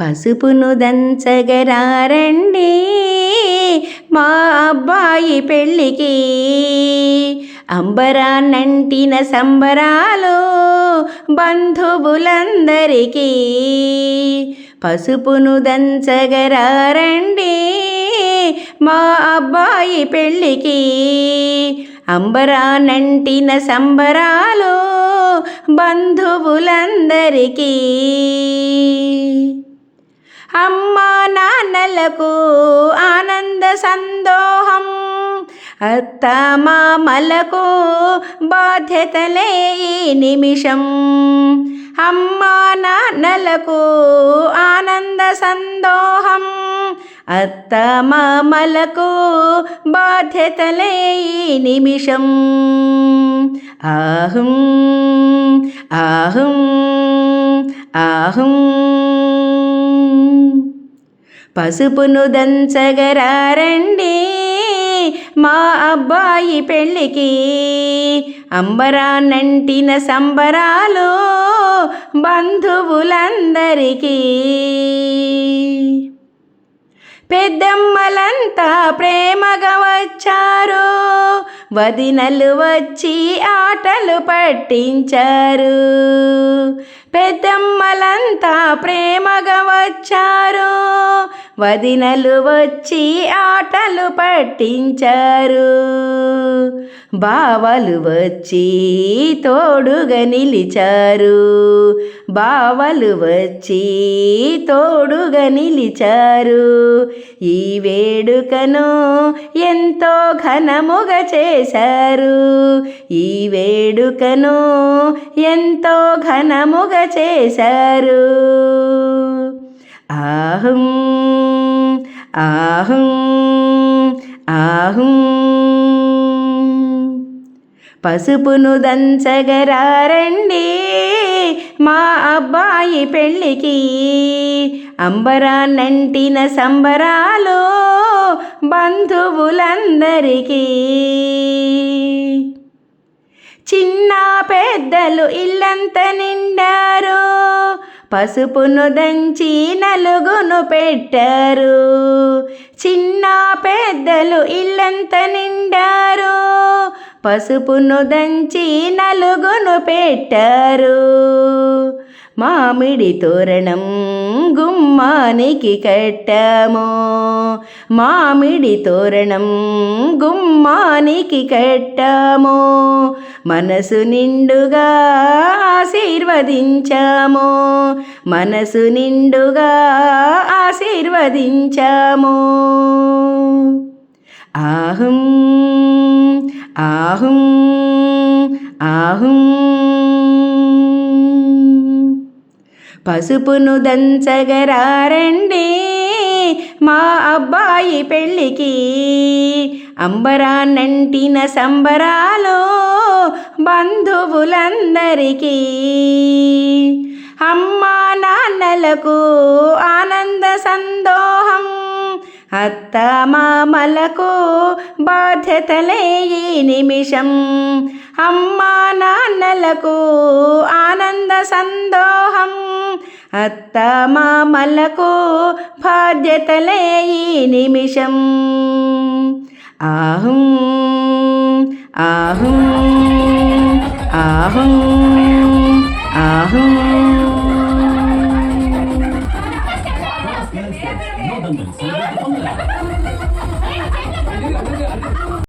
పసుపును దంచగరారండి మా అబ్బాయి పెళ్ళికి. అంబరాన్నంటిన సంబరాలు బంధువులందరికీ. పసుపును దంచగరారండి మా అబ్బాయి పెళ్ళికి. అంబరానంటిన సంబరాలు బంధువులందరికీ. అమ్మా నాన్నలకు ఆనంద సందోహం. అత్త మామలకు బాధ్యతలే ఈ నిమిషం. అమ్మా నాన్నలకు ఆనంద సందోహం. అత్త మామలకు బాధ్యతలే ఈ నిమిషం. ఆహం ఆహం ఆహం పసుపును దంచగరారండి మా అబ్బాయి పెళ్ళికి అంబరానంటిన సంబరాలు బంధువులందరికీ పెద్దమ్మలంతా ప్రేమగా వచ్చారు. వదినలు వచ్చి ఆటలు పట్టించారు. పెద్దమ్మలంతా ప్రేమగా వచ్చారు. వదినలు వచ్చి ఆటలు పట్టించారు. బావలు వచ్చి తోడుగా నిలిచారు. బావలు వచ్చి తోడుగా నిలిచారు. ఈ వేడుకను ఎంతో ఘనముగా చేశారు. ఈ వేడుకను ఎంతో ఘనముగా చేశారు. ఆహం ఆహం ఆహం పసుపును దంచగరారండి మా అబ్బాయి పెళ్ళికి. అంబరాన్నంటిన సంబరాలు బంధువులందరికీ. చిన్న పెద్దలు ఇల్లంత నిండారు. పసుపును దంచి నలుగును పెట్టారు. చిన్న పెద్దలు ఇల్లంత నిండారు. పసుపును దంచి నలుగును పెట్టారు. మామిడి తోరణం గుమ్మానికి కట్టాము. మామిడి తోరణం గుమ్మానికి కట్టాము. మనసు నిండుగా ఆశీర్వదించాము. మనసు నిండుగా ఆశీర్వదించాము. ఆహం ఆహం ఆహం. పసుపును దంచగరారండి మా అబ్బాయి పెళ్ళికి. అంబరాన్నంటిన సంబరాలు బంధువులందరికీ. అమ్మా నాన్నలకు ఆనంద సందోహం అత్త మామలకు బాధ్యతలే ఈ నిమిషం. అమ్మా నాన్నలకు ఆనంద సందోహం అత్త మామలకు బాధ్యతలే ఈ నిమిషం. ఆహం ఆహం ఆహం.